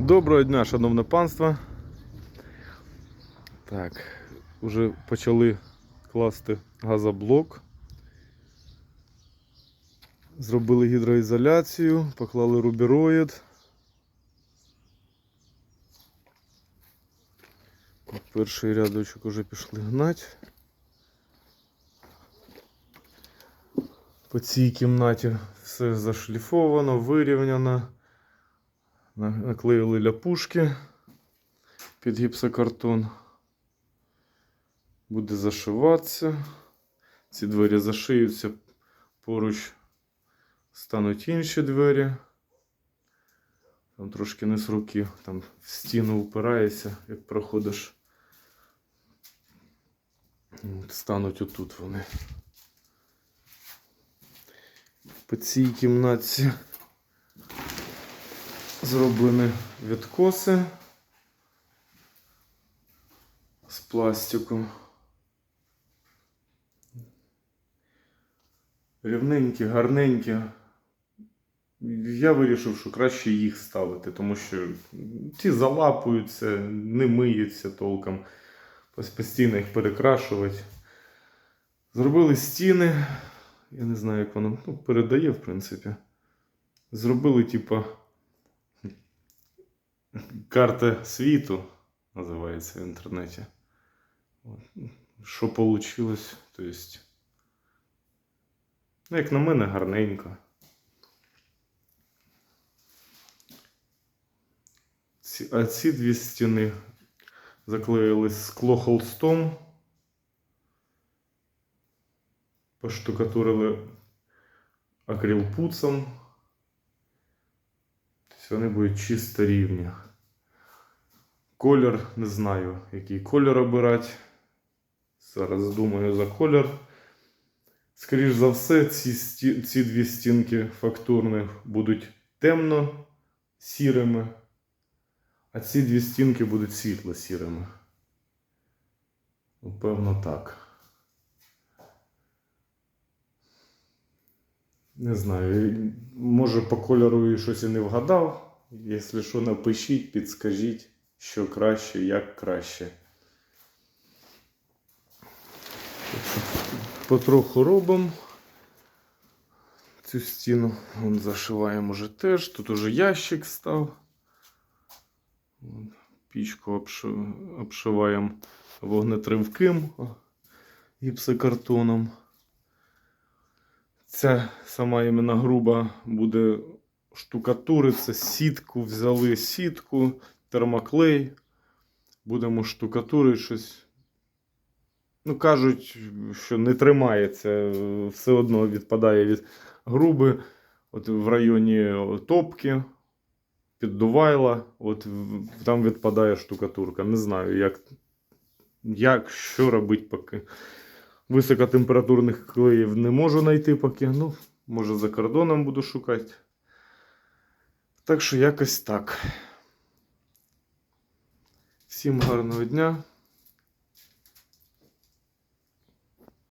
Доброго дня, шановне панство. Так, уже почали класти газоблок. Зробили гідроізоляцію, поклали рубіроїд. Перший рядочок уже пішли гнать. По цій кімнаті все зашліфовано, вирівняно. На- Наклеїли ляпушки під гіпсокартон. Буде зашиватися. Ці двері зашиються, поруч стануть інші двері. Там трошки не з руки, там в стіну впираєшся, як проходиш. Стануть отут вони. По цій кімнаті зроблені відкоси з пластику. Рівненькі, гарненькі. Я вирішив, що краще їх ставити, тому що ті залапуються, не миються толком. Постійно їх перекрашувати. Зробили стіни. Я не знаю, як воно ну, передає, в принципі. Зробили, типа, карта світу, називається в інтернеті. Що вийшло? Тобто, ну, як на мене, гарненько. Ці, а ці дві стіни заклеїли скло холстом. Поштукатурили акрилпуцом. Вони будуть чисто рівні. Колір не знаю, який колір обирати. Зараз думаю за колір. Скоріш за все, ці, ці дві стінки фактурні будуть темно сірими, а ці дві стінки будуть світло сірими. Певно так. Не знаю, може по кольору і щось і не вгадав. Якщо що, напишіть, підскажіть, що краще, як краще. Потроху робимо цю стіну. Вон зашиваємо вже теж. Тут уже ящик став. Пічку обшиваємо вогнетривким гіпсокартоном. Ця сама іменно груба буде штукатуриться, сітку, взяли сітку, термоклей. Будемо штукатурити щось. Ну, кажуть, що не тримається, все одно відпадає від груби. От в районі топки, піддувайла, от там відпадає штукатурка. Не знаю, як, як що робити поки. Високотемпературних клеїв не можу знайти поки. Ну, може за кордоном буду шукати. Так що якось так. Всім гарного дня.